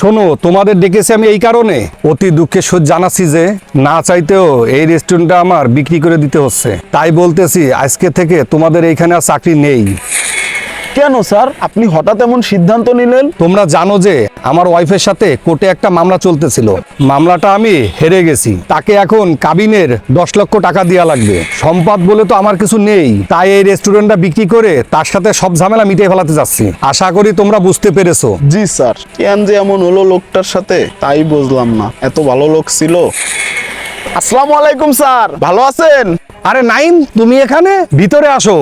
শোনো, তোমাদের ডেকেছি আমি এই কারণে। অতি দুঃখে সহ্য জানাচ্ছি যে, না চাইতেও এই রেস্টুরেন্টটা আমার বিক্রি করে দিতে হচ্ছে। তাই বলতেছি, আজকে থেকে তোমাদের এইখানে আর চাকরি নেই। কেন স্যার? আপনি হঠাৎ এমন সিদ্ধান্ত নিলেন? তোমরা জানো যে আমার ওয়াইফের সাথে কোর্টে একটা মামলা চলতেছিল। মামলাটা আমি হেরে গেছি। তাকে এখন কাবিনের দশ লক্ষ টাকা দেওয়া লাগবে। সম্পদ বলে তো আমার কিছু নেই। তাই এই রেস্টুরেন্টটা বিক্রি করে তার সাথে সব ঝামেলা মিটিয়ে ফেলাতে যাচ্ছি। আশা করি তোমরা বুঝতে পেরেছ। জি স্যার। কেন যে এমন হলো লোকটার সাথে তাই বুঝলাম না। এত ভালো লোক ছিল। আসসালামু আলাইকুম স্যার। ভালো আছেন? আরে নাইম তুমি এখানে? ভিতরে আসো।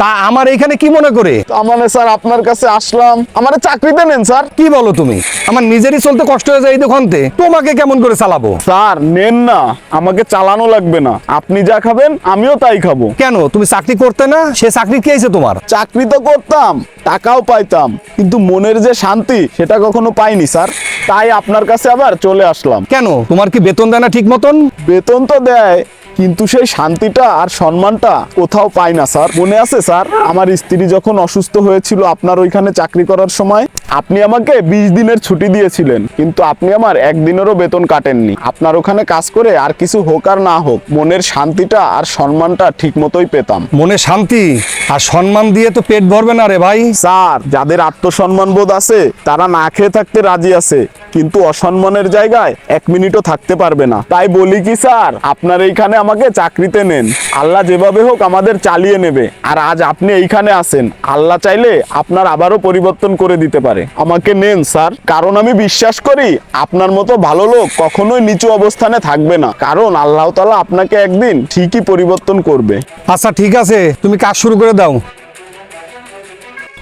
তা আমার এইখানে কি মনে করে? মানে স্যার আপনার কাছে আসলাম। আমার চাকরিতে নেন স্যার। কি বলো তুমি? আমার নিজেরই চলতে কষ্ট হয়ে যায় এই দোকানতে। তোমাকে কেমন করে চালাবো? স্যার নেন না। আমাকে চালানো লাগবে না। আপনি যা খাবেন আমিও তাই খাব। কেন? তুমি চাকরি করতে না? সে চাকরি কি হয়েছে তোমার? চাকরি তো করতাম টাকাও পাইতাম। কিন্তু মনের যে শান্তি সেটা কখনো পাইনি স্যার। তাই আপনার কাছে আবার চলে আসলাম। কেন? তোমার কি বেতন দেয় না ঠিক মতন? বেতন তো দেয় কিন্তু সেই শান্তিটা আর সম্মানটা কোথাও পাই না, স্যার। মনে আছে, স্যার? আমার স্ত্রী যখন অসুস্থ হয়েছিল আপনার ওইখানে চাকরি করার সময়, আপনি আমাকে বিশ দিনের ছুটি দিয়েছিলেন, কিন্তু আপনি আমার একদিনেরও বেতন কাটেননি। আপনার ওখানে কাজ করে আর কিছু হোক আর না হোক, মনের শান্তিটা আর সম্মানটা ঠিক মতোই পেতাম। মনে শান্তি? আর সম্মান দিয়ে তো পেট ভরবে না রে ভাই। স্যার যাদের আত্মসম্মান বোধ আছে তারা না খেয়ে থাকতে রাজি আছে কিন্তু অসম্মানের জায়গায় এক মিনিটও থাকতে পারবে না। তাই বলি কি স্যার আপনার এইখানে আমাকে চাকরিতে নেন। আল্লাহ যেভাবে হোক আমাদের চালিয়ে নেবে। আর আজ আপনি এইখানে আছেন। আল্লাহ চাইলে আপনার আবারও পরিবর্তন করে দিতে পারে। আমাকে নেন স্যার। কারণ আমি বিশ্বাস করি আপনার মতো ভালো লোক কখনোই নিচু অবস্থানে থাকবে না। কারণ আল্লাহ তালা আপনাকে একদিন ঠিকই পরিবর্তন করবে। আচ্ছা ঠিক আছে। তুমি কাজ শুরু করে দাও।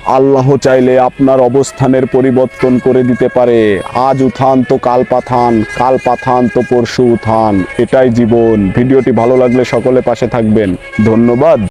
আল্লাহ চাইলে আপনার অবস্থানের পরিবর্তন করে দিতে পারে। আজ উথান তো কাল পাথান কাল পাথান তো পরশু উত্থান। এটাই জীবন। ভিডিওটি ভালো লাগলে সকলে পাশে থাকবেন। ধন্যবাদ।